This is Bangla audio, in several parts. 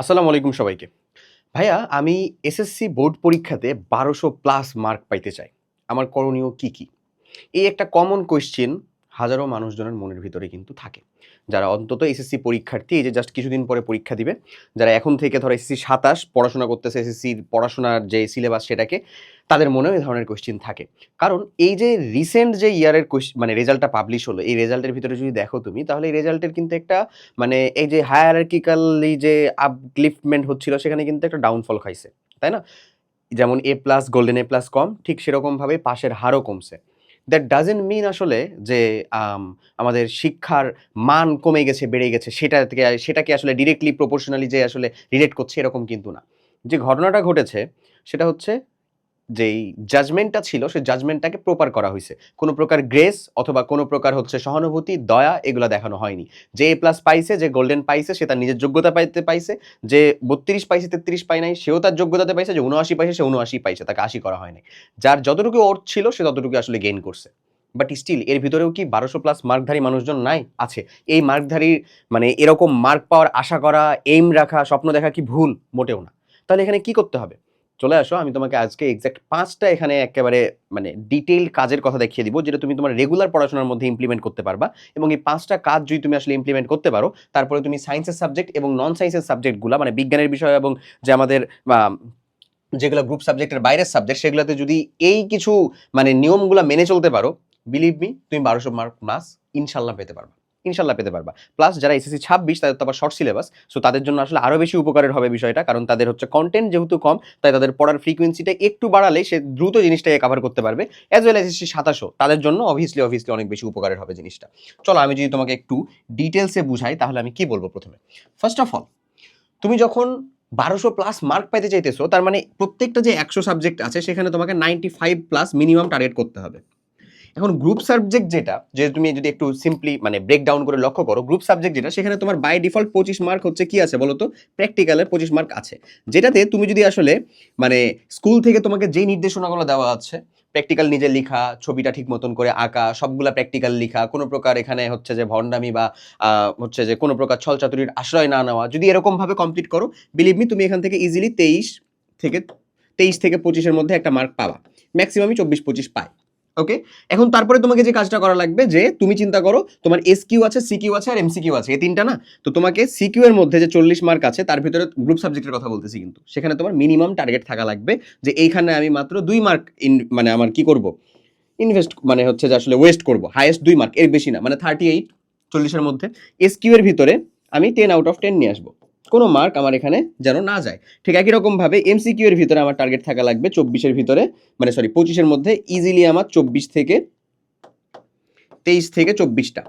আসসালামু আলাইকুম সবাইকে। ভাইয়া, আমি এসএসসি বোর্ড পরীক্ষাতে বারোশো প্লাস মার্ক পাইতে চাই। আমার করণীয় কি কি? এই একটা কমন কোয়েশ্চেন হাজারো মানুষজনের মনের ভিতরে কিন্তু থাকে। যারা অন্তত এসএসসি পরীক্ষার্থী, এই যে জাস্ট কিছুদিন পরে পরীক্ষা দিবে, যারা এখন থেকে ধরো এসএসসি সাতাশ পড়াশোনা করতেছে এসএসসির পড়াশোনার যে সিলেবাস সেটাকে, তাদের মনেও এই ধরনের কোয়েশ্চেন থাকে। কারণ এই যে রিসেন্ট যে ইয়ারের মানে রেজাল্টটা পাবলিশ হলো, এই রেজাল্টের ভিতরে যদি দেখো তুমি, তাহলে এই রেজাল্টের কিন্তু একটা মানে এই যে হায়ারার্কিক্যালি যে আপলিফটমেন্ট হচ্ছিল, সেখানে কিন্তু একটা ডাউনফল খাইছে, তাই না? যেমন A plus golden A plus কম, ঠিক সেরকমভাবে পাশের হারও কমছে। দ্যাট ডাজেন্ট মিন আসলে যে আমাদের শিক্ষার মান কমে গেছে, বেড়ে গেছে, সেটা থেকে, সেটাকে আসলে ডিরেক্টলি প্রপোর্শনালি যে আসলে রিলেট করছে, এরকম কিন্তু না। যে ঘটনাটা ঘটেছে, সেটা হচ্ছে যেই জাজমেন্টটা ছিল, সেই জাজমেন্টটাকে প্রপার করা হয়েছে কোনো প্রকার গ্রেস অথবা কোনো প্রকার হচ্ছে সহানুভূতি, দয়া এগুলো দেখানো হয়নি। যে এ প্লাস পাইছে, যে গোল্ডেন পাইছে, সে তার নিজের যোগ্যতা পাইতে পাইছে, যে বত্রিশ পাইছে, তেত্রিশ পাই নাই, সেও তার যোগ্যতাতে পাইছে, যে উনআশি পাইছে, সে উনআশি পাইছে, তাকে আশি করা হয় নাই যার যতটুকু ওর ছিল, সে ততটুকু আসলে গেইন করছে। বাট স্টিল এর ভিতরেও কি বারোশো প্লাস মার্কধারী মানুষজন নাই? আছে। এই মার্কধারীর মানে এরকম মার্ক পাওয়ার আশা করা এইম রাখা, স্বপ্ন দেখা কি ভুল? মোটেও না। তাহলে এখানে কি করতে হবে? চলে আসো, আমি তোমাকে আজকে এক্সাক্ট পাঁচটা এখানে একেবারে মানে ডিটেইল কাজের কথা দেখিয়ে দিব, যেটা তুমি তোমার রেগুলার পড়াশোনার মধ্যে ইমপ্লিমেন্ট করতে পারবা। এবং এই পাঁচটা কাজ যদি তুমি আসলে ইমপ্লিমেন্ট করতে পারো, তারপরে তুমি সায়েন্সের সাবজেক্ট এবং নন সায়েন্সের সাবজেক্টগুলো মানে বিজ্ঞানের বিষয় এবং যে আমাদের যেগুলো গ্রুপ সাবজেক্টের বাইরের সাবজেক্ট সেগুলোতে যদি এই কিছু মানে নিয়মগুলো মেনে চলতে পারো বিলিভ মি তুমি বারোশো মার্ক প্লাস ইনশাল্লাহ পেতে পারবা। ইনশাল্লাহ পেতে পারবা। প্লাস যারা এসএসসি ছাব্বিশ, তাদের তো আবার শর্ট সিলেবাস সো তাদের জন্য আসলে আরও বেশি উপকারের হবে বিষয়টা, কারণ তাদের হচ্ছে কন্টেন্ট যেহেতু কম, তাই তাদের পড়ার ফ্রিকোয়েন্সিটা একটু বাড়ালে সে দ্রুত জিনিসটাকে কভার করতে পারবে। অ্যাজ ওয়েল এসএসসি সাতাশো তাদের জন্য অবভিয়াসলি অবভিয়াসলি অনেক বেশি উপকারের হবে জিনিসটা। চলো আমি যদি তোমাকে একটু ডিটেলসে বুঝাই, তাহলে আমি কি বলব প্রথমে? ফার্স্ট অফ অল তুমি যখন বারোশো প্লাস মার্ক পাইতে চাইতেছো, তার মানে প্রত্যেকটা যে একশো সাবজেক্ট আছে, সেখানে তোমাকে ninety five plus minimum target করতে হবে। এখন গ্রুপ সাবজেক্ট যেটা, যে তুমি যদি একটু সিম্পলি মানে ব্রেক ডাউন করে লক্ষ্য করো গ্রুপ সাবজেক্ট যেটা, সেখানে তোমার বাই ডিফল্ট পঁচিশ মার্ক হচ্ছে কি আছে বলো তো? প্র্যাকটিক্যালের পঁচিশ মার্ক আছে। যেটাতে তুমি যদি আসলে মানে স্কুল থেকে তোমাকে যেই নির্দেশনাগুলো দেওয়া আছে প্র্যাকটিক্যাল নিজে লেখা, ছবিটা ঠিক মতন করে আঁকা, সবগুলা প্র্যাকটিক্যাল লেখা, কোনো প্রকার এখানে হচ্ছে যে ভণ্ডামি বা হচ্ছে যে কোনো প্রকার ছলচাতুরির আশ্রয় না নেওয়া, যদি এরকমভাবে কমপ্লিট করো বিলিভ মি তুমি এখান থেকে ইজিলি তেইশ থেকে তেইশ থেকে পঁচিশের মধ্যে একটা মার্ক পাবা। ম্যাক্সিমামই চব্বিশ পঁচিশ পায়। ওকে এখন তারপরে তোমাকে যে কাজটা করা লাগবে যে তুমি চিন্তা করো, তোমার এস কিউ আছে সি কিউ আছে আর এমসি কিউ আছে, এই তিনটা না? তো তোমাকে সি কিউ এর মধ্যে যে চল্লিশ মার্ক আছে, তার ভিতরে গ্রুপ সাবজেক্টের কথা বলতেছি কিন্তু। সেখানে তোমার মিনিমাম টার্গেট থাকা লাগবে যে এইখানে আমি মাত্র দুই মার্ক ইন মানে আমার কি করব? ইনভেস্ট মানে হচ্ছে যে আসলে ওয়েস্ট করব। হাইয়েস্ট দুই মার্ক এর বেশি না মানে থার্টি এইট চল্লিশের মধ্যে। এস কিউ এর ভিতরে আমি টেন আউট অফ টেন নিয়ে আসব। কোনো মার্ক আমার এখানে যেন না যায়। ঠিক একই রকমভাবে এমসিকিউ এর ভিতরে আমার টার্গেট থাকা লাগবে চব্বিশের ভিতরে। মানে সরি পঁচিশের মধ্যে ইজিলি আমার চব্বিশ থেকে তেইশ থেকে চব্বিশটা।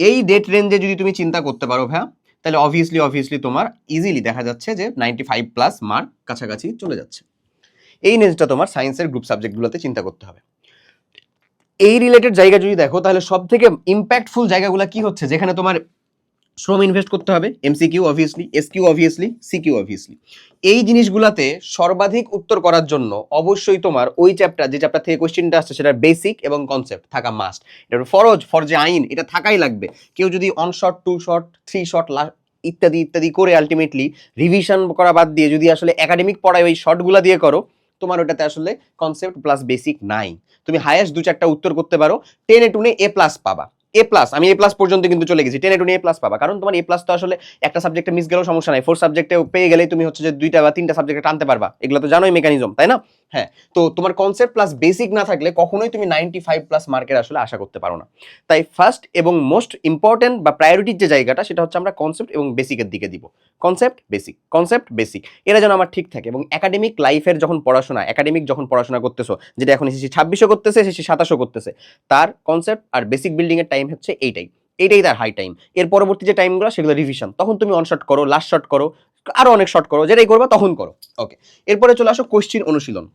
এই ডেট রেঞ্জে যদি তুমি চিন্তা করতে পারো ভ্যা তাহলে অবভিয়াসলি অবভিয়াসলি তোমার ইজিলি দেখা যাচ্ছে যে নাইনটি ফাইভ প্লাস মার্ক কাছাকাছি চলে যাচ্ছে। এই রেঞ্জটা তোমার সায়েন্সের গ্রুপ সাবজেক্টগুলোতে চিন্তা করতে হবে। এই রিলেটেড জায়গা যদি দেখো, তাহলে সব থেকে ইম্প্যাক্টফুল জায়গাগুলো কি হচ্ছে? যেখানে তোমার শ্রম ইনভেস্ট করতে হবে MCQ obviously SQ obviously CQ obviously এই জিনিসগুলাতে সর্বাধিক উত্তর করার জন্য অবশ্যই তোমার ওই চ্যাপ্টার যে চ্যাপ্টার থেকে কোশ্চেনটা আসছে সেটার বেসিক এবং কনসেপ্ট থাকা মাস্ট এটা ফরজ, ফরজে আইন, এটা থাকাই লাগবে। কেউ যদি one shot two shot three shot ইত্যাদি ইত্যাদি করে আলটিমেটলি রিভিশন করা বাদ দিয়ে যদি আসলে একাডেমিক পড়ায় ওই শর্টগুলো দিয়ে করো, তোমার ওটাতে আসলে কনসেপ্ট প্লাস বেসিক নাই। তুমি হায়েস্ট দু চারটা উত্তর করতে পারো টেনে টুনে এ প্লাস পাবা। এ প্লাস আমি এ প্লাস পর্যন্ত কিন্তু চলে গেছি। টেনে টুনে এ প্লাস পাবা। কারণ তোমার এ প্লাস তো আসলে একটা সাবজেক্টে মিস গেলেও সমস্যা নাই। ফোর সাবজেক্টে পেয়ে গেলেই তুমি হচ্ছে যে দুইটা বা তিনটা সাবজেক্টে টানতে পারবা। এগুলো তো জানোই মেকানিজম তাই না? হ্যাঁ তো তোমার কনসেপ্ট প্লাস বেসিক না থাকলে কখনোই তুমি নাইনটি ফাইভ প্লাস মার্কের আসলে আশা করতে পারো না। তাই ফার্স্ট এবং মোস্ট ইম্পর্টেন্ট বা প্রায়োরিটির যে জায়গাটা, সেটা হচ্ছে আমরা কনসেপ্ট এবং বেসিকের দিকে দিব। কনসেপ্ট বেসিক কনসেপ্ট বেসিক এরা যেন আমার ঠিক থাকে এবং একাডেমিক লাইফের যখন পড়াশোনা একাডেমিক যখন পড়াশোনা করতেছো, যেটা এখন এসেছি ছাব্বিশও করতেছে এসেছি সাতাশও করতেছে, তার কনসেপ্ট আর বেসিক বিল্ডিং এর টাইম হচ্ছে এইটাই এইটাই তার হাই টাইম এর পরবর্তী যে টাইমগুলো সেগুলো রিভিশন তখন তুমি অন করো লাস্ট শট করো, আরও অনেক শট করো, যেটাই করবা তখন করো। ওকে এরপরে চলে আসো কোশ্চিন অনুশীলন।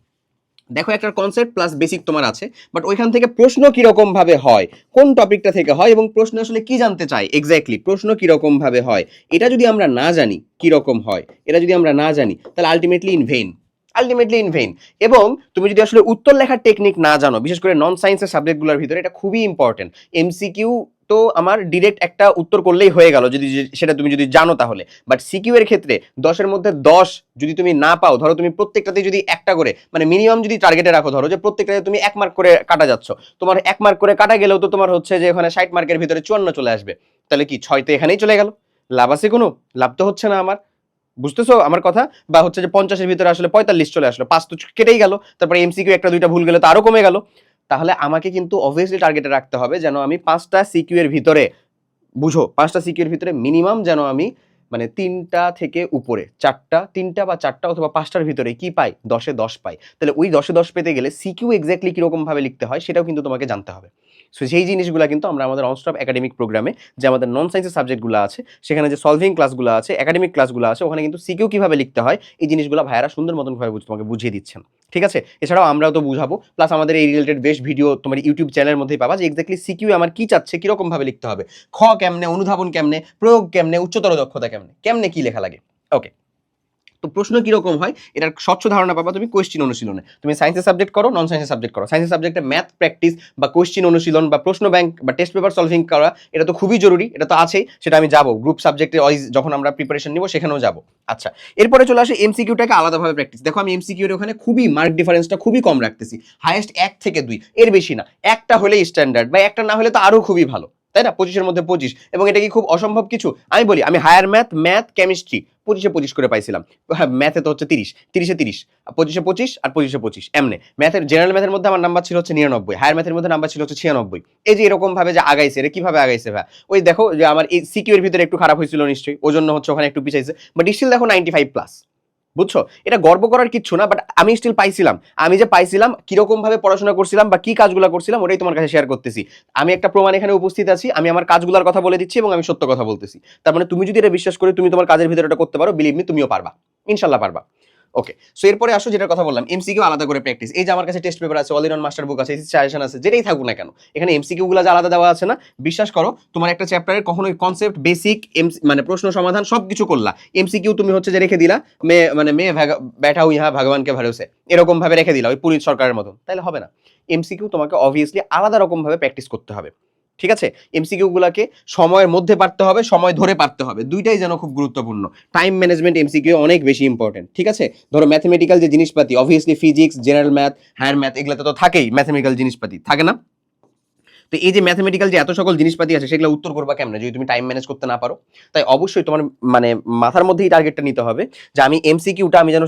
দেখো একটা কনসেপ্ট প্লাস বেসিক তোমার আছে বাট ওইখান থেকে প্রশ্ন কীরকম ভাবে হয়, কোন টপিকটা থেকে হয় এবং প্রশ্ন আসলে কি জানতে চাই এক্স্যাক্টলি প্রশ্ন কীরকম ভাবে হয়। এটা যদি আমরা না জানি কীরকম হয়, এটা যদি আমরা না জানি, তাহলে ultimately in vain ultimately in vain এবং তুমি যদি আসলে উত্তর লেখার টেকনিক না জানো, বিশেষ করে নন সায়েন্সের সাবজেক্টগুলোর ভিতরে, এটা খুবই ইম্পর্টেন্ট এমসিকিউ তো আমার ডিরেক্ট একটা উত্তর করলেই হয়ে গেল, যদি সেটা তুমি যদি জানো তাহলে। বাট সিকিউ এর ক্ষেত্রে দশের মধ্যে দশ যদি তুমি না পাও, ধরো তুমি প্রত্যেকটাতে যদি একটা করে মানে মিনিমাম যদি টার্গেটে রাখো, ধরো যে প্রত্যেকটাতে তুমি এক মার্ক করে কাটা যাচ্ছ। তোমার এক মার্ক করে কাটা গেলেও তো তোমার হচ্ছে যে ওখানে ষাট মার্কের ভিতরে চুয়ান্ন চলে আসবে। তাহলে কি ছয়তে এখানেই চলে গেল? লাভ আছে কোনো? লাভ তো হচ্ছে না আমার। বুঝতেছো আমার কথা? বা হচ্ছে যে পঞ্চাশের ভিতরে আসলে পঁয়তাল্লিশ চলে আসলো, পাঁচ তো কেটেই গেল, তারপরে এমসিকিউ একটা দুইটা ভুল গেলে তো আরও কমে গেল। তাহলে আমাকে কিন্তু অবভিয়াসলি টার্গেটে রাখতে হবে যেন আমি পাঁচটা সিকিউ এর ভিতরে, বুঝো, পাঁচটা সিকিউ এর ভিতরে মিনিমাম যেন আমি মানে তিনটা থেকে উপরে, চারটা, তিনটা বা চারটা অথবা পাঁচটার ভিতরে কি পাই? দশে দশ পাই। তাহলে ওই দশে দশ পেতে গেলে সিকিউ এক্স্যাক্টলি কীরকম ভাবে লিখতে হয় সেটাও কিন্তু তোমাকে জানতে হবে। সো সেই জিনিসগুলো কিন্তু আমরা আমাদের অনস্টপ একাডেমিক প্রোগ্রামে যে আমাদের নন সায়েন্সের সাবজেক্টগুলো আছে, সেখানে যে সলভিং ক্লাসগুলো আছে একাডেমিক ক্লাসগুলো আছে, ওখানে কিন্তু সিকিউ কীভাবে লিখতে হয়, এই জিনিসগুলো ভাইয়ারা সুন্দর মতন ভাবে বুঝ- তোমাকে বুঝিয়ে দিচ্ছেন। ঠিক আছে? এছাড়াও আমরাও তো বুঝাবো। প্লাস আমাদের এই রিলেটেড বেশ ভিডিও তোমার ইউটিউব চ্যানেলের মধ্যেই পাবা যে এক্স্যাক্টলি সিকিউ আমার কি চাচ্ছে কীরকমভাবে লিখতে হবে, খ কেমনে, অনুধাবন কেমনে, প্রয়োগ কেমনে, উচ্চতর দক্ষতা কেমনে কেমনে কী লেখা লাগে। ওকে তো প্রশ্ন কীরকম হয়? এটার স্বচ্ছ ধারণা পাবা তুমি কোয়েশ্চিন অনুশীলনে। তুমি সায়েন্সের সাবজেক্ট করো নন সায়েন্সের সাবজেক্ট করো। সায়েন্সের সাবজেক্টে ম্যাথ প্র্যাকটিস বা কোয়েশ্চিন অনুশীলন বা প্রশ্ন ব্যাংক বা টেস্ট পেপার সলভিং করা, এটা তো খুবই জরুরি, এটা তো আছেই, সেটা আমি যাব। গ্রুপ সাবজেক্টে ওয়াইজ যখন আমরা প্রিপারেশন নিব, সেখানেও যাব। আচ্ছা এরপরে চলে আসে এমসিকিউটাকে আলাদাভাবে প্র্যাকটিস দেখো আমি এমসিকিউ এর ওখানে খুবই মার্ক ডিফারেন্সটা খুবই কম রাখতেছি। হায়েস্ট এক থেকে দুই, এর বেশি না। একটা হলেই স্ট্যান্ডার্ড বা একটা না হলে তো আরও খুবই ভালো। তাই না? পঁচিশের মধ্যে পঁচিশ। এবং এটা কি খুব অসম্ভব কিছু? আমি বলি, আমি হায়ার ম্যাথ ম্যাথ কেমিস্ট্রি পঁচিশে পঁচিশ করে পাইছিলাম। হ্যাঁ ম্যাথে তো হচ্ছে তিরিশ। তিরিশে তিরিশ। পঁচিশে পঁচিশ আর পঁচিশে পঁচিশ। এমনি। ম্যাথের জেনারেল ম্যাথের মধ্যে আমার নাম্বার ছিল হচ্ছে নিরানব্বই। হায়ার ম্যাথের মধ্যে নাম্বার ছিল হচ্ছে ছিয়ানব্বই। এই যে এরকম ভাবে যে আগাইছে, এটা কীভাবে আগাইছে ভাই? ওই দেখো যে আমার এই সিকিউ এর ভিতরে একটু খারাপ হয়েছিল নিশ্চয়ই। ওই জন্য হচ্ছে ওখানে একটু পিছাইছে। বাট স্টিল দেখো নাইনটি ফাইভ প্লাস বুঝছ? এটা গর্ব করার কিচ্ছু না বাট আমি স্টিল পাইছিলাম। আমি যে পাইছিলাম, কীরকম ভাবে পড়াশোনা করছিলাম বা কি কাজগুলো করছিলাম, ওটাই তোমার কাছে শেয়ার করতেছি। আমি একটা প্রমাণ এখানে উপস্থিত আছি, আমি আমার কাজগুলোর কথা বলে দিচ্ছি এবং আমি সত্য কথা বলতেছি। তার মানে তুমি যদি এটা বিশ্বাস করে তুমি তোমার কাজের ভিতরে করতে পারো বিলিভ মি তুমিও পারবা। ইনশাল্লাহ পারবা। ওকে সো এরপরে আসো যেটা কথা বললাম এমসিকিউ আলাদা করে প্র্যাকটিস এই যে আমার কাছে টেস্ট পেপার আছে অলিরন মাস্টার বুক আছে সাজেশন আছে, যেটাই থাকুক না কেন। এখানে এমসিকিউ যে আলাদা দেওয়া আছে না, বিশ্বাস করো, তোমার একটা চ্যাপ্টারের কখনোই কনসেপ্ট বেসিক মানে প্রশ্ন, সমাধান সব কিছু করলা এমসিকিউ তুমি হচ্ছে যে রেখে দিলা, মে মানে মে ব্যাঠা ইহা ভগবানকে ভরসে এরকম ভাবে রেখে দিলা, ওই পুলিশ সরকারের মতন। তাহলে হবে না। এমসিকিউ তোমাকে অবভিয়াসলি আলাদা রকম ভাবে প্র্যাকটিস করতে হবে। ঠিক আছে? এমসিকিউ গুলাকে সময়ের মধ্যে পারতে হবে, সময় ধরে পারতে হবে। দুইটাই যেন খুব গুরুত্বপূর্ণ। টাইম ম্যানেজমেন্ট এমসিকিউ অনেক বেশি ইম্পর্টেন্ট ঠিক আছে? ধরো ম্যাথমেটিক্যাল যে জিনিসপাতি obviously physics general math higher math এগুলোতে তো থাকেই ম্যাথমেটিক্যাল জিনিসপাতি, থাকে না? তো এই যে ম্যাথমেটিক্যাল যে এত সকল জিনিসপাতি আছে, সেগুলো উত্তর করবা কেমন যদি তুমি টাইম ম্যানেজ করতে না পারো? তাই অবশ্যই তোমার মানে মাথার মধ্যেই টার্গেটটা নিতে হবে যে আমি এমসিকিউটা আমি যেন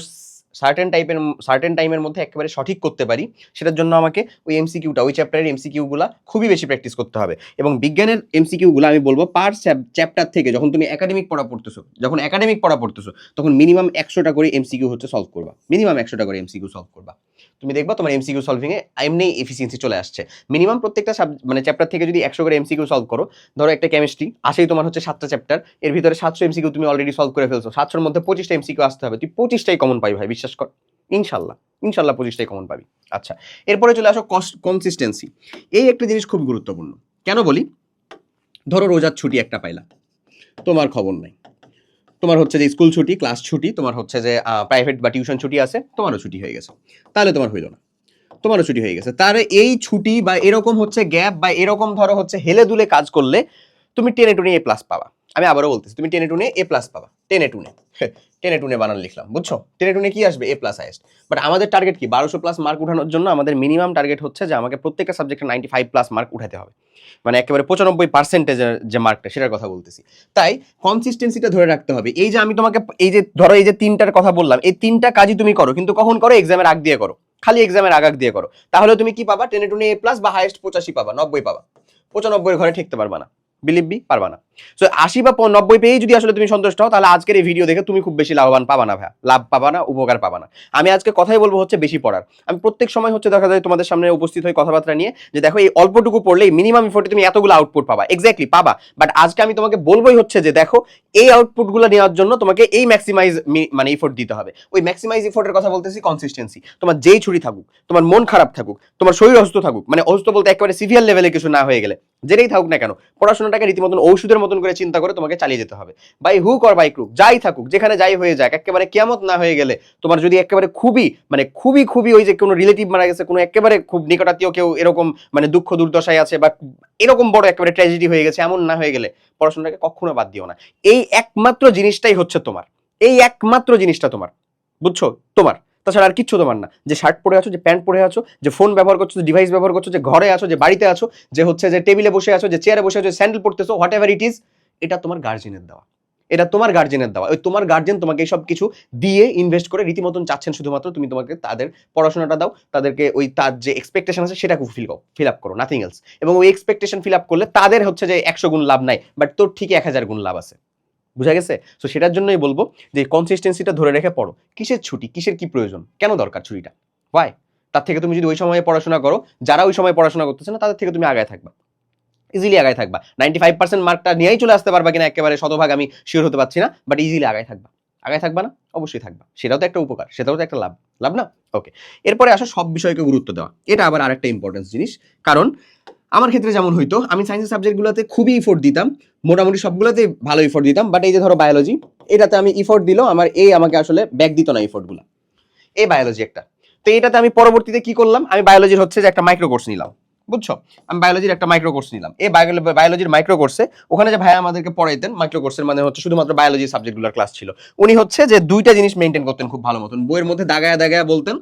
সার্টেন টাইপের সার্টেন টাইমের মধ্যে একেবারে সঠিক করতে পারি, সেটার জন্য আমাকে ওই এমসিকিউটা ওই চ্যাপ্টারের এমসিকিউগুলা খুবই বেশি প্র্যাকটিস করতে হবে। এবং বিজ্ঞানের এমসিকিউগুলো আমি বলব পার চ্যাপ্টার থেকে যখন তুমি একাডেমিক পড়া পড়তেছো, যখন একাডেমিক পড়া পড়তেছো, তখন মিনিমাম একশোটা করে এমসিকিউ হচ্ছে সলভ করবা। মিনিমাম একশোটা করে এমসিকিউ সলভ করবা। তুমি দেখবা তোমার এমসিকিউ সলভিংয়ে এমনি এফিসিয়েন্সি চলে আসছে। মিনিমাম প্রত্যেকটা সাব মানে চ্যাপ্টার থেকে যদি একশো করে এমসিকিউ সলভ করো, ধরো একটা কেমিস্ট্রি আসেই তোমার হচ্ছে সাতটা চ্যাপ্টার এর ভিতরে সাতশো এমসিকিউ তুমি অলরেডি সলভ করে ফেলছো। সাতশোর মধ্যে পঁচিশটা এমসিকিউ আসতে হবে। তুই পঁচিশটাই কমন পাই ভাই বিশ্বাস কর, ইনশাল্লাহ ইনশাল্লাহ পঁচিশটাই কমন পাবি। আচ্ছা এরপরে চলে আসো কনসিস্টেন্সি এই একটা জিনিস খুব গুরুত্বপূর্ণ। কেন বলি? ধরো রোজার ছুটি একটা পাইলা, তোমার খবর নাই। তোমার হচ্ছে যে স্কুল ছুটি ক্লাস ছুটি, তোমার হচ্ছে যে প্রাইভেট বা টিউশন ছুটি আছে, তোমারও ছুটি হয়ে গেছে। তাহলে তোমার হইল না, তোমারও ছুটি হয়ে গেছে। তার এই ছুটি বা এরকম হচ্ছে গ্যাপ বা এরকম ধরো হচ্ছে হেলে দুলে কাজ করলে, তুমি টেনে টুনে এ প্লাস পাবা। আমি আবারও বলতেছি, তুমি টেনে টুনে এ প্লাস পাবা। টেনে টুনে টেনে টুনে বানান লিখলাম, বুঝছ? টেনে টুনে কি আসবে? এ প্লাস হাইস্ট বাট আমাদের টার্গেট কি? বারোশো প্লাস মার্ক উঠানোর জন্য আমাদের মিনিমাম টার্গেট হচ্ছে যে আমাকে প্রত্যেকটা সাবজেক্টে নাইনটি ফাইভ প্লাস মার্ক উঠাতে হবে। মানে একেবারে পঁচানব্বই পার্সেন্টেজের যে মার্কটা সেটার কথা বলতেছি। তাই কনসিস্টেন্সিটা ধরে রাখতে হবে। এই যে আমি তোমাকে, এই যে, ধরো এই যে তিনটার কথা বললাম, এই তিনটা কাজই তুমি করো, কিন্তু কখন করো? এক্সামের আগ দিয়ে করো। খালি এক্সামের আগ আগ দিয়ে করো। তাহলে তুমি কি পাবা? টেনে টুনে এ প্লাস বা হাইয়েস্ট পঁচাশি পাবা, নব্বই পাবা। পঁচানব্বই ঘরে ঠেকতে পারবা না। বিলিভ বি পারবা না। সো আশি বা নব্বই পেয়েই যদি আসলে তুমি সন্তুষ্ট হও, তাহলে আজকের এই ভিডিও দেখে তুমি খুব বেশি লাভবান পাবা না ভাই লাভ পাবা না, উপকার পাবা না। আমি আজকে কথাই বলব হচ্ছে বেশি পড়ার। আমি প্রত্যেক সময় হচ্ছে দেখা যায় তোমাদের সামনে উপস্থিত হয়ে কথাবার্তা নিয়ে যে দেখো, এই অল্পটুকু পড়লেই মিনিমাম ইফোর্টে তুমি এতগুলো আউটপুট পাবা। এক্স্যাক্টলি পাবা। বাট আজকে আমি তোমাকে বলবোই হচ্ছে যে দেখো, এই আউটপুটগুলো নেওয়ার জন্য তোমাকে এই ম্যাক্সিমাইজ মানে ইফোর্ট দিতে হবে। ওই ম্যাক্সিমাইজ ইফোর্টের কথা বলতেছি কনসিস্টেন্সি তোমার যেই ছুরি থাকুক, তোমার মন খারাপ থাকুক, তোমার শরীর অসুস্থ থাকুক মানে অসুস্থ বলতে একেবারে সিভিয়ার লেভেলে কিছু না হয়ে গেলে, যেটাই থাকুক না কেন, পড়াশোনাটা পড়াশোনাটাকে রীতিমতন ঔষধের মতন করে চিন্তা করে তোমাকে চালিয়ে যেতে হবে। By hook or by crook যাই থাকুক, যেখানে যাই হয়ে যাক, একেবারে কেমত না হয়ে গেলে তোমার যদি একেবারে খুবই মানে খুবই খুবই ওই যে কোনো রিলেটিভ মারা গেছে, কোনো একেবারে খুব নিকটাত্মীয় কেউ এরকম মানে দুঃখ দুর্দশায় আছে বা এরকম বড় একেবারে ট্র্যাজেডি হয়ে গেছে, এমন না হয়ে গেলে পড়াশোনাটাকে কখনো বাদ দিও না। এই একমাত্র জিনিসটাই হচ্ছে তোমার। এই একমাত্র জিনিসটা তোমার। বুঝছ? তোমার। তাছাড়া আর কিচ্ছু তোমার না। যে শার্ট পরে আছো, যে প্যান্ট পরে আছো, যে ফোন ব্যবহার করছ, যে ডিভাইস ব্যবহার করছ, যে ঘরে আছো, যে বাড়িতে আছো, যে হচ্ছে যে টেবিলে বসে আছো, যে চেয়ারে বসে আছো স্যান্ডেল পড়তেছো হোয়াট এভার ইট ইজ এটা তোমার গার্জেনের দেওয়া। এটা তোমার গার্জেনের দেওয়া। ওই তোমার গার্জেন তোমাকে এই সব কিছু দিয়ে ইনভেস্ট করে রীতিমতন চাচ্ছেন শুধুমাত্র তুমি তোমাকে তাদের পড়াশোনাটা দাও, তাদেরকে ওই তার যে এক্সপেকটেশন আছে সেটাকে ফিল ফিল আপ করো নাথিং এলস এবং ওই এক্সপেকটেশন ফিল আপ করলে তাদের হচ্ছে যে একশো গুণ লাভ নাই বাট তোর ঠিকই এক হাজার গুণ লাভ আছে। বুঝা গেছে? তো সেটার জন্যই বলব যে কনসিস্টেন্সিটা ধরে রেখে পড়ো। কিসের ছুটি? কিসের কি প্রয়োজন? কেন দরকার ছুটিটা? ওয়াই তার থেকে তুমি যদি ওই সময়ে পড়াশোনা করো, যারা ওই সময় পড়াশোনা করতেছে না, তাদের থেকে তুমি আগায় থাকবা। ইজিলি আগায় থাকবা। নাইনটি ফাইভ পার্সেন্ট মার্কটা নিয়েই চলে আসতে পারবা কিনা একেবারে শতভাগ আমি শিওর হতে পারছি না বাট ইজিলি আগায় থাকবা। আগায় থাকবা না? অবশ্যই থাকবা। সেটাও তো একটা উপকার, সেটাও তো একটা লাভ। লাভ না? ওকে এরপরে আসো সব বিষয়কে গুরুত্ব দেওয়া। এটা আবার আরেকটা ইম্পর্টেন্স জিনিস। কারণ আমার ক্ষেত্রে যেমন হইতো, আমি সায়েন্সের সাবজেক্টগুলোতে খুবই ইফোর্ট দিতাম, মোটামুটি সবগুলোতে ভালো ইফোর্ট দিতাম বাট এই যে ধরো বায়োলজি এটাতে আমি ইফোর্ট দিলেও আমার এই আমাকে আসলে ব্যাক দিত না ইফোর্টগুলো এই বায়োলজি একটা। তো এটাতে আমি পরবর্তীতে কি করলাম, আমি বায়োলজির হচ্ছে যে একটা মাইক্রো কোর্স নিলাম, বুঝছ? আমি বায়োলজির একটা মাইক্রো কোর্স নিলাম এই বায়োলজির মাইক্রো কোর্সে ওখানে যে ভাইয়া আমাদেরকে পড়াইতেন মাইক্রো কোর্সের মানে হচ্ছে শুধুমাত্র বায়োলজি সাবজেক্টগুলোর ক্লাস ছিল। উনি হচ্ছে যে দুইটা জিনিস মেনটেন করতেন খুব ভালো মতন। বইয়ের মধ্যে দাগায়া দাগায়া বলতেন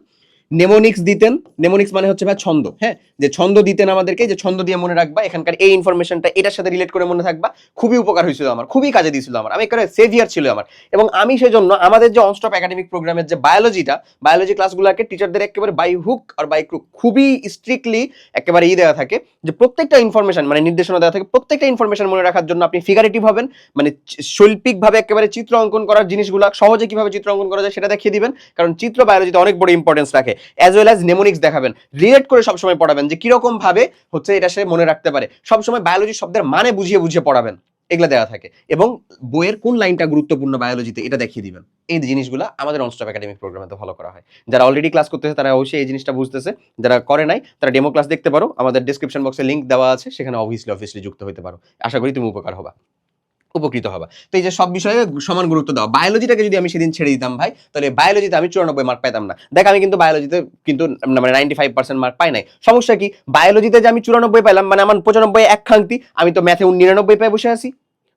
নেমোনিক্স দিতেন। নেমোনিক্স মানে হচ্ছে ভাই ছন্দ হ্যাঁ? যে ছন্দ দিতেন আমাদেরকে, যে ছন্দ দিয়ে মনে রাখবা, এখানকার এই ইনফরমেশনটা এটার সাথে রিলেট করে মনে থাকবা। খুবই উপকার হয়েছিল আমার, খুবই কাজে দিয়েছিল আমার। আমি একেবারে সেভিয়ার ছিল আমার। এবং আমি সেজন্য আমাদের যে অনস্টপ একাডেমিক প্রোগ্রামের যে বায়োলজিটা বায়োলজি ক্লাসগুলোকে টিচারদের একেবারে বাই হুক আর বাই ক্রুক খুবই স্ট্রিক্টলি একেবারে ই দেওয়া থাকে, যে প্রত্যেকটা ইনফরমেশন মানে নির্দেশনা দেওয়া থাকে, প্রত্যেকটা ইনফরমেশন মনে রাখার জন্য আপনি ফিগারেটিভ হবেন মানে শৈল্পিকভাবে একেবারে চিত্র অঙ্কন করার জিনিসগুলো, সহজে কীভাবে চিত্র অঙ্কন করা যায় সেটা দেখিয়ে দিবেন। কারণ চিত্র বায়োলজিতে অনেক বড় ইম্পর্টেন্স রাখে। অ্যাজ ওয়েল অ্যাজ নেমোনিক্স দেখাবেন। রিলেট করে সবসময় পড়াবেন যে কীরকম ভাবে হচ্ছে এটা সে মনে রাখতে পারে। সবসময় বায়োলজি শব্দের মানে বুঝিয়ে বুঝিয়ে পড়াবেন। এগুলা দেওয়া থাকে। এবং বইয়ের কোন লাইনটা গুরুত্বপূর্ণ বায়োলজিতে এটা দেখিয়ে দিবেন। এই জিনিসগুলো আমাদের অনস্টপ একাডেমিক প্রোগ্রামে তো ফলো করা হয়। যারা অলরেডি ক্লাস করতেছে তারা অবশ্যই এই জিনিসটা বুঝতেছে। যারা করে নাই, তারা ডেমো ক্লাস দেখতে পারো। আমাদের ডিসক্রিপশন বক্সে লিংক দেওয়া আছে। সেখানে অবভিয়াসলি অবভিয়াসলি যুক্ত হতে পারো। আশা করি তুমি উপকার হবা। উপকৃত হবা। তো এই যে সব বিষয়ে সমান গুরুত্ব দাও। বায়োলজিটাকে যদি আমি সেদিন ছেড়ে দিতাম ভাই, তাহলে বায়োলজিতে আমি চুরানব্বই মার্ক পাইতাম না। দেখ, আমি কিন্তু বায়োলজিতে কিন্তু মানে নাইনটি ফাইভ পার্সেন্ট মার্ক পাই নাই। সমস্যা কি? বায়োলজিতে যে আমি চুরানব্বই পাইলাম মানে আমার পঁচানব্বই এক আমি তো ম্যাথে নিরানব্বই পাই বসে আছি।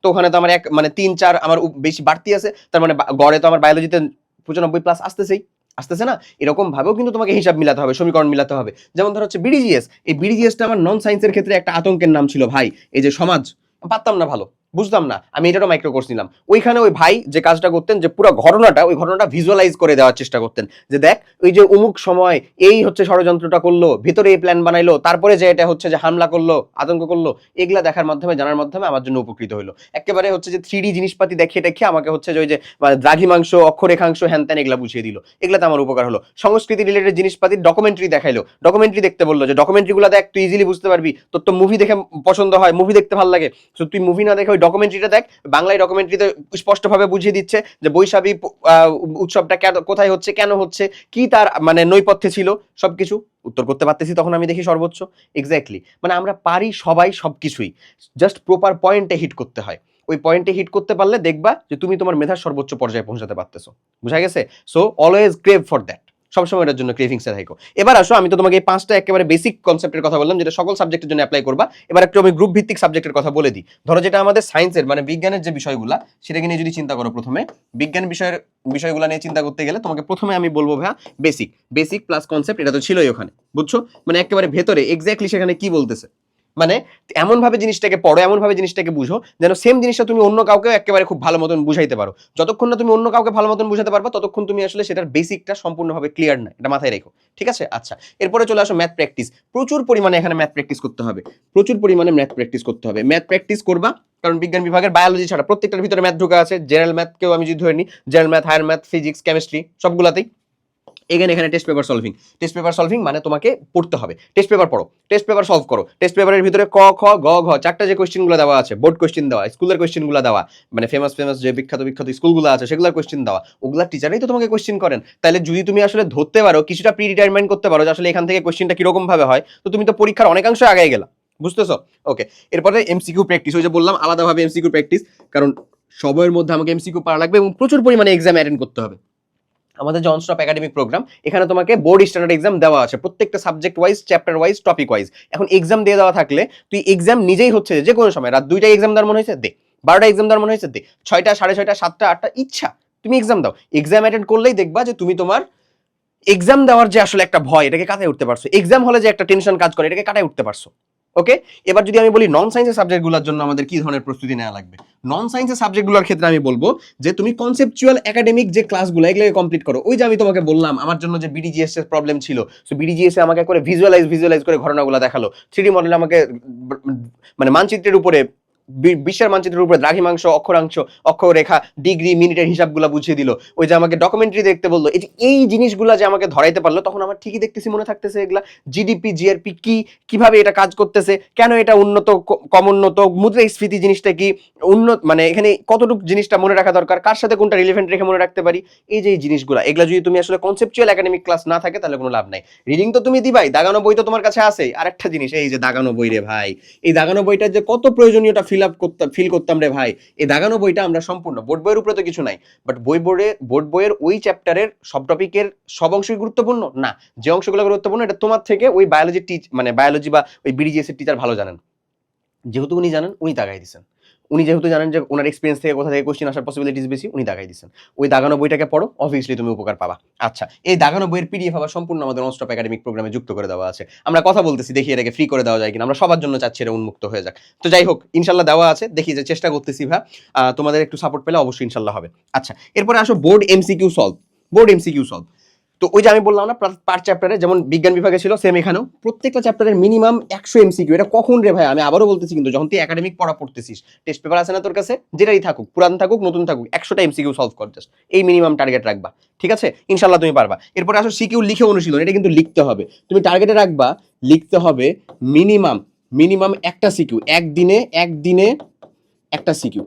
তো ওখানে তো আমার এক মানে তিন, চার আমার বেশি বাড়তি আছে। তার মানে গড়ে তো আমার বায়োলজিতে পঁচানব্বই প্লাস আসতেছেই। আসতেছে না? এরকম ভাবেও কিন্তু তোমাকে হিসাব মিলাতে হবে, সমীকরণ মিলাতে হবে। যেমন ধর হচ্ছে বিডিজিএস এই বিডিজিএসটা আমার নন সায়েন্সের ক্ষেত্রে একটা আতঙ্কের নাম ছিল ভাই। এই যে সমাজ। পারতাম না ভালো। বুঝতাম না, আমি এটারও মাইক্রো কোর্স নিলাম। ওইখানে ওই ভাই যে কাজটা করতেন, যে পুরো ঘটনাটা, ওই ঘটনাটা ভিজুয়ালাইজ করে দেওয়ার চেষ্টা করতেন। যে দেখ, ওই যে উমুক সময় এই হচ্ছে ষড়যন্ত্রটা করল, ভিতরে এই প্ল্যান বানাইলো, তারপরে যে এটা হচ্ছে যে হামলা করল, আতঙ্ক করল, এগুলা দেখার মাধ্যমে, জানার মাধ্যমে আমার জন্য উপকৃত হলো একেবারে হচ্ছে যে থ্রি জিনিসপাতি দেখে দেখে আমাকে হচ্ছে যে ওই যে মানে দ্রাঘিমাংশ, অক্ষরেখাংশ, হ্যান ত্যান এগুলা বুঝিয়ে দিল। এগুলাতে আমার উপকার হলো। সংস্কৃতি রিলেটেড জিনিসপাতির ডকুমেন্টারি দেখাইলো। ডকুমেন্টারি দেখতে বলল যে ডকুমেন্টারিগুলো দেখ, তুই ইজিলি বুঝতে পারবি। তোর তো মুভি দেখে পছন্দ হয় মুভি দেখতে ভালো লাগে। তুই মুভি না দেখে ওই ডকুমেন্টারিটা দেখ, বাংলায় ডকুমেন্টারিতে স্পষ্টভাবে বুঝিয়ে দিচ্ছে যে বৈশাখী উৎসবটা কোথায় হচ্ছে, কেন হচ্ছে, কি তার মানে নৈপথ্যে ছিল, সবকিছু উত্তর করতে পারতেছি তখন আমি দেখি সর্বোচ্চ। এক্স্যাক্টলি মানে আমরা পারি সবাই সবকিছুই। জাস্ট প্রপার পয়েন্টে হিট করতে হয়। ওই পয়েন্টে হিট করতে পারলে দেখবা যে তুমি তোমার মেধার সর্বোচ্চ পর্যায়ে পৌঁছাতে পারতেছো। বুঝা গেছে? So always crave for that সবসময় এটার জন্য ক্রেভিংসে থাকো এবার আসো, আমি তো তোমাকে এই পাঁচটা একেবারে বেসিক কনসেপ্টের কথা বললাম, যেটা সকল সাবজেক্টের জন্য অ্যাপ্লাই করবা। এবার একটু আমি গ্রুপ ভিত্তিক সাবজেক্টের কথা বলে দিই। ধরো যেটা আমাদের সায়েন্সের মানে বিজ্ঞানের যে বিষয়গুলা, সেটাকে নিয়ে যদি চিন্তা করো প্রথমে, বিজ্ঞান বিষয়ের বিষয়গুলো নিয়ে চিন্তা করতে গেলে তোমাকে প্রথমে আমি বলব ভাইয়া বেসিক বেসিক প্লাস কনসেপ্ট এটা তো ছিলই ওখানে, বুঝছ? মানে একেবারে ভেতরে এক্স্যাক্টলি সেখানে কি বলতেছে? মানে এমন ভাবে জিনিসটাকে পড়ো এমন ভাবে জিনিসটাকে বুঝো, যেন সেম জিনিসটা তুমি অন্য কাউকে একেবারে খুব ভালো মতন বুঝাইতে পারো। যতক্ষণ না তুমি অন্য কাউকে ভালো মতন বুঝাতে পারবে, ততক্ষণ তুমি আসলে সেটার বেসিকটা সম্পূর্ণভাবে ক্লিয়ার না, এটা মাথায় রেখো। ঠিক আছে? আচ্ছা। এরপরে চলে আসো ম্যাথ প্র্যাকটিস প্রচুর পরিমাণে এখানে ম্যাথ প্র্যাকটিস করতে হবে। প্রচুর পরিমাণে ম্যাথ প্র্যাকটিস করতে হবে। ম্যাথ প্র্যাকটিস করবা, কারণ বিজ্ঞান বিভাগের বায়োলজি ছাড়া প্রত্যেকটার ভিতরে ম্যাথ ঢোকা আছে। জেনারেল ম্যাথকেও আমি যদি ধরে নিই general math higher math physics chemistry সবগুলাতেই। এখানে এখানে test paper solving test paper solving মানে তোমাকে পড়তে হবে। টেস্ট পেপার পড়ো। টেস্ট পেপার সলভ করো। টেস্ট পেপারের ভিতরে ক, খ, গ, ঘ, চারটা যে কোয়েশ্চেনগুলো দেওয়া আছে বোর্ড কোয়েশ্চেন দেওয়া স্কুলের কোয়েশ্চেনগুলো দেওয়া মানে ফেমাস ফেমাস যে বিখ্যাত বিখ্যাত স্কুলগুলো আছে, সেগুলোর কোয়েশ্চেন দেওয়া ওগুলার টিচারই তো তোমাকে কোয়েশ্চেন করেন। তাহলে যদি তুমি আসলে ধরতে পারো, কিছুটা প্রি রিটায়ারমেন্ট করতে পারো যে আসলে এখান থেকে কোয়েশ্চেনটা কীরকম ভাবে হয়, তো তুমি তো পরীক্ষার অনেকাংশ আগে গেলা। বুঝতেছো? ওকে এরপরে এমসিকিউ প্র্যাকটিস ওই যে বললাম, আলাদাভাবে এমসিকিউ প্র্যাকটিস কারণ সময়ের মধ্যে আমাকে এমসিকিউ পারা লাগবে এবং প্রচুর পরিমাণে এক্সাম অ্যাটেন্ড করতে হবে। আমাদের যে অনস্টপ একাডেমিক প্রোগ্রাম এখানে তোমাকে বোর্ড স্ট্যান্ডার্ড এক্সাম দেওয়া আছে, প্রত্যেকটা subject wise chapter wise topic wise এখন এক্সাম দিয়ে দেওয়া থাকলে, তুই এক্সাম নিজেই হচ্ছে যে কোনো সময়, রাত দুইটা এক্সাম দেওয়ার মনে হয়েছে? দে। বারোটা এক্সাম দেওয়ার মনে হয়েছে? দে। ছয়টা, সাড়ে ছয়টা, সাতটা, আটটা, ইচ্ছা। তুমি এক্সাম দাও। এক্সাম অ্যাটেন্ড করলেই দেখবা যে তুমি তোমার এক্সাম দেওয়ার যে আসলে একটা ভয়, এটাকে কাটায় উঠতে পারছ। এক্সাম হলে যে একটা টেনশন কাজ করে, এটাকে কাটায় উঠতে পারছ। ওকে এবার যদি আমি বলি নন সায়েন্সের সাবজেক্টগুলোর জন্য আমাদের কি ধরনের প্রস্তুতি নেওয়া লাগবে? নন সায়েন্সের সাবজেক্টগুলোর ক্ষেত্রে আমি বলব যে তুমি কনসেপচুয়াল একাডেমিক যে ক্লাসগুলো এগুলোকে কমপ্লিট করো। ওই যে আমি তোমাকে বললাম, আমার জন্য যে বিডিজিএস এর প্রবলেম ছিল সো বিডিজিএস আমাকে করে ভিজুয়ালাইজ ভিজুয়ালাইজ করে ঘটনাগুলো দেখাল। থ্রি মডেল আমাকে মানে মানচিত্রের উপরে বিশ্বের মানচিত্রের উপরে দ্রাঘিমাংশ, অক্ষরাংশ, অক্ষরেখা, ডিগ্রি, মিনিটের হিসাবগুলো বুঝিয়ে দিল। ওই যে আমাকে ডকুমেন্টারি দেখতে বলল, এই এই জিনিসগুলো যে আমাকে ধরাইতে পারল, তখন আমার ঠিকই দেখতেছি, মনে থাকতেছে এগুলা। জিডিপি জিআরপি কি, কীভাবে এটা কাজ করতেছে, কেন এটা উন্নত, ক- কমোন্নত, মুদ্রাস্ফীতি জিনিসটা কি, উন্নত মানে এখানে কতটুকু জিনিসটা মনে রাখা দরকার, কার সাথে কোনটা রিলেভেন্ট রেখে মনে রাখতে পারি, এই যে জিনিসগুলো, এগুলা যদি তুমি আসলে কনসেপচুয়াল একাডেমিক ক্লাস না থাকে, তাহলে কোনো লাভ নাই। রিডিং তো তুমি দিবাই, দাগানো বই তো তোমার কাছে আছে। আরেকটা জিনিস, এই যে দাগানো বই রে ভাই, এই দাগানো বইটার যে কত প্রয়োজনীয়তা ফিল আপ করতাম ফিল করতাম রে ভাই। এই দাগানো বইটা আমরা সম্পূর্ণ, বোর্ড বইয়ের উপরে তো কিছু নাই। বাট বই বোর্ডে, বোর্ড বইয়ের ওই চ্যাপ্টারের সব টপিকের সব অংশই গুরুত্বপূর্ণ? না, যে অংশগুলো গুরুত্বপূর্ণ, এটা তোমার থেকে ওই বায়োলজি টিচ মানে বায়োলজি বা ওই বিডিজিএস এর টিচার ভালো জানেন। যেহেতু উনি জানেন, উনি তাগাই দিচ্ছেন উনি যেহেতু জানেন যে ওনার এক্সপিরিয়েন্স থেকে কোথা থেকে কোশ্চেন আসার পসিবিলিটিস বেশি, উনি দাগাই দিচ্ছেন ওই দাগানো বইটাকে পড়ো অবভিয়াসলি তুমি উপকার পাবা। আচ্ছা এই দাগানো বইয়ের পিডিএফ আবার সম্পূর্ণ আমাদের ননস্টপ একাডেমিক প্রোগ্রামে যুক্ত করে দেওয়া আছে। আমরা কথা বলতেছি, দেখি এটাকে ফ্রি করে দেওয়া যায় কিনা। আমরা সবার জন্য চাচ্ছি এটা উন্মুক্ত হয়ে যাক। তো যাই হোক, ইনশাল্লাহ দেওয়া আছে। দেখি যে চেষ্টা করতেছি ভা তোমাদের একটু সাপোর্ট পেলে অবশ্যই ইনশাল্লাহ হবে। আচ্ছা এরপরে আসো board MCQ solve board MCQ solve তো ওই যে আমি বললাম না পার চ্যাপ্টারে যেমন বিজ্ঞান বিভাগে ছিল সেম এখানেও। প্রত্যেকটা চ্যাপ্টারের মিনিমাম একশো এমসিকিউ এটা কখন রে ভাই? আমি আবারও বলতেছি কিন্তু, যখন তুই একাডেমিক পড়া পড়তেছিস টেস্ট পেপার আছে না তোর কাছে? যেটাই থাকুক, পুরান থাকুক, নতুন থাকুক, একশোটা এমসিকিউ সলভ করতেস এই মিনিমাম টার্গেট রাখবা, ঠিক আছে? ইনশাল্লাহ তুমি পারবা। এরপরে আসো সিকিউ লিখে অনুশীলন, এটা কিন্তু লিখতে হবে। তুমি টার্গেটে রাখবা, লিখতে হবে মিনিমাম মিনিমাম একটা সিকিউ একদিনে একদিনে একটা সিকিউ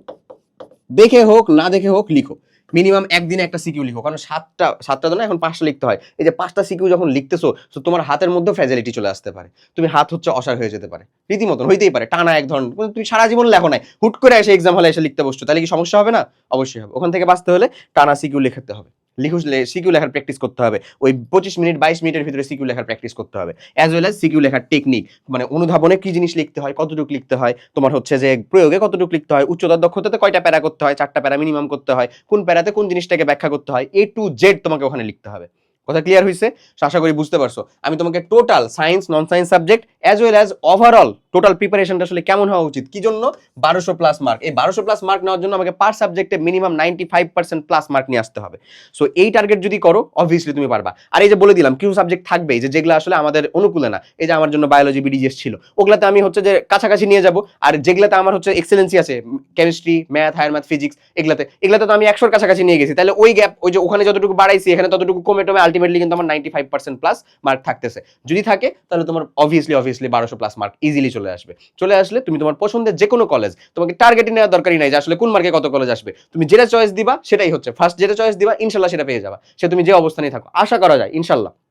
দেখে হোক, না দেখে হোক, লিখো। মিনিমাম একদিনে একটা সিকিউ লিখো, কারণ সাতটা সাতটা তো এখন পাঁচটা লিখতে হয়। এই যে পাঁচটা সিকিউ যখন লিখতেছো, তো তোমার হাতের মধ্যে ফ্যাজিলিটি চলে আসতে পারে। তুমি হাত হচ্ছে অসার হয়ে যেতে পারে। রীতিমতন হইতেই পারে, টানা এক ধরনের তুমি সারা জীবন লেখো নাই। হুট করে এসে এক্সাম হলে এসে লিখতে বসছো, তাহলে কি সমস্যা হবে না? অবশ্যই হবে। ওখান থেকে বাঁচতে হলে টানা সিকিউ লিখতে হবে। লিখু সিকিউ লেখার প্র্যাকটিস করতে হবে। ওই পঁচিশ মিনিট, বাইশ মিনিটের ভিতরে সিকিউ লেখার প্র্যাকটিস করতে হবে। অ্যাজ ওয়েল অ্যাজ সিকিউ লেখার টেকনিক মানে অনুধাবনে কি জিনিস লিখতে হয়, কতটুকু লিখতে হয়, তোমার হচ্ছে যে প্রয়োগে কতটুকু লিখতে হয়, উচ্চতার দক্ষতাতে কয়টা প্যারা করতে হয়, চারটা প্যারা মিনিমাম করতে হয়, কোন প্যারাতে কোন জিনিসটাকে ব্যাখ্যা করতে হয় এ টু জেড তোমাকে ওখানে লিখতে হবে। কথা ক্লিয়ার হয়েছে আশা করি বুঝতে পারছ। আমি তোমাকে total science non science subject as well as overall total প্রিপারেশনটা আসলে কেমন হওয়া উচিত? কি জন্য? বারোশো প্লাস মার্ক এই বারোশো প্লাস মার্ক নেওয়ার জন্য আমাকে পার সাবজেক্টে minimum ninety five percent plus mark নিয়ে আসতে হবে। সো এই টার্গেট যদি করো অবভিয়াসলি তুমি পারবা। আর এই যে বলে দিলাম কিছু সাবজেক্ট থাকবে যে যেগুলো আসলে আমাদের অনুকূলে না, এই যে আমার জন্য বায়োলজি বিডিজিএস ছিল, ওগুলাতে আমি হচ্ছে যে কাছাকাছি নিয়ে যাব, আর যেগুলাতে আমার হচ্ছে এক্সেলেন্সি আছে chemistry math higher math physics এগুলাতে এগুলাতে তো আমি একশোর কাছাকাছি নিয়ে গেছি। তাহলে ওই গ্যাপ ওই যে ওখানে যতটুকু বাড়াইছি, এখানে ততটুকু কমে টমে আলটিমেটলি কিন্তু আমার ninety five percent plus mark থাকতেছে। যদি থাকে, তাহলে তোমার অবভিয়াসলি অবভিয়াসলি বারোশো প্লাস মার্ক ইজিলি চলে আসবে। চলে আসলে তুমি তোমার পছন্দের যে কোনো কলেজ তোমাকে টার্গেটে নেওয়ার দরকারই নাই যে আসলে কোন মার্কে কত কলেজ আসবে। তুমি যেটা চয়েস দিবা সেটাই হচ্ছে। ফার্স্ট যেটা চয়েস দিবা, ইনশাল্লাহ সেটা পেয়ে যাবা। সে তুমি যে অবস্থানেই থাকো। আশা করা যায়, ইনশাল্লাহ।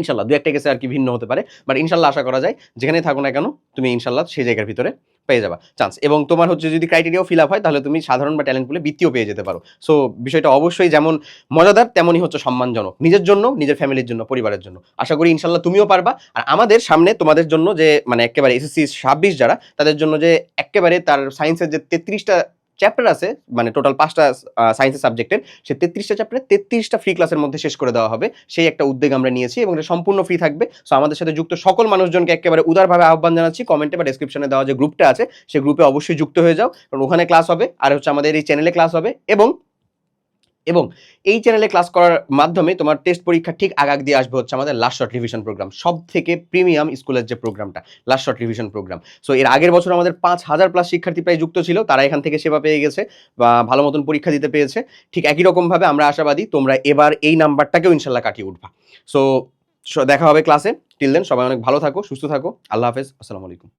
ইনশাল্লাহ, দু একটা কেসে আর কি ভিন্ন হতে পারে বাট ইনশাল্লাহ আশা করা যায় যেখানে থাকো না কেন, তুমি ইনশাল্লাহ সেই জায়গার ভিতরে পেয়ে যাবা চান্স এবং তোমার হচ্ছে যদি ক্রাইটেরিয়াও ফিল আপ হয়, তাহলে তুমি সাধারণ বা ট্যালেন্ট পুলে বৃত্তিও পেয়ে যেতে পারো। সো বিষয়টা অবশ্যই যেমন মজাদার, তেমনই হচ্ছে সম্মানজনক, নিজের জন্য, নিজের ফ্যামিলির জন্য, পরিবারের জন্য। আশা করি ইনশাল্লাহ তুমিও পারবা, আর আমাদের সামনে তোমাদের জন্য যে মানে একেবারে এসএসসি ছাব্বিশ যারা, তাদের জন্য যে একেবারে তার সায়েন্সের যে তেত্রিশটা চ্যাপ্টার আছে মানে টোটাল পাঁচটা সায়েন্সের সাবজেক্টের সে তেত্রিশটা চ্যাপ্টারে তেত্রিশটা ফ্রি ক্লাসের মধ্যে শেষ করে দেওয়া হবে। সেই একটা উদ্যোগ আমরা নিয়েছি এবং এটা সম্পূর্ণ ফ্রি থাকবে। সো আমাদের সাথে যুক্ত সকল মানুষজনকে একেবারে উদারভাবে আহ্বান জানাচ্ছি। কমেন্টে বা ডিসক্রিপশনে দেওয়া যে গ্রুপটা আছে সেই গ্রুপে অবশ্যই যুক্ত হয়ে যাও। কারণ ওখানে ক্লাস হবে, আর হচ্ছে আমাদের এই চ্যানেলে ক্লাস হবে এবং এবং এই চ্যানেলে ক্লাস করার মাধ্যমে তোমার টেস্ট পরীক্ষা ঠিক আগাগ দিয়ে আসবে হচ্ছে আমাদের লাস্ট শর্ট রিভিশন প্রোগ্রাম সব থেকে প্রিমিয়াম স্কুলের যে প্রোগ্রামটা last short revision program so এর আগের বছর আমাদের পাঁচ হাজার প্লাস শিক্ষার্থী প্রায় যুক্ত ছিল, তারা এখান থেকে সেবা পেয়ে গেছে বা ভালো মতন পরীক্ষা দিতে পেয়েছে ঠিক একই রকমভাবে আমরা আশাবাদী তোমরা এবার এই নাম্বারটাকেও ইনশাল্লাহ কাটিয়ে উঠবা। সো, দেখা হবে ক্লাসে টিল দেন সবাই অনেক ভালো থাকো, সুস্থ থাকো। আল্লাহ হাফেজ। আসসালামু আলাইকুম।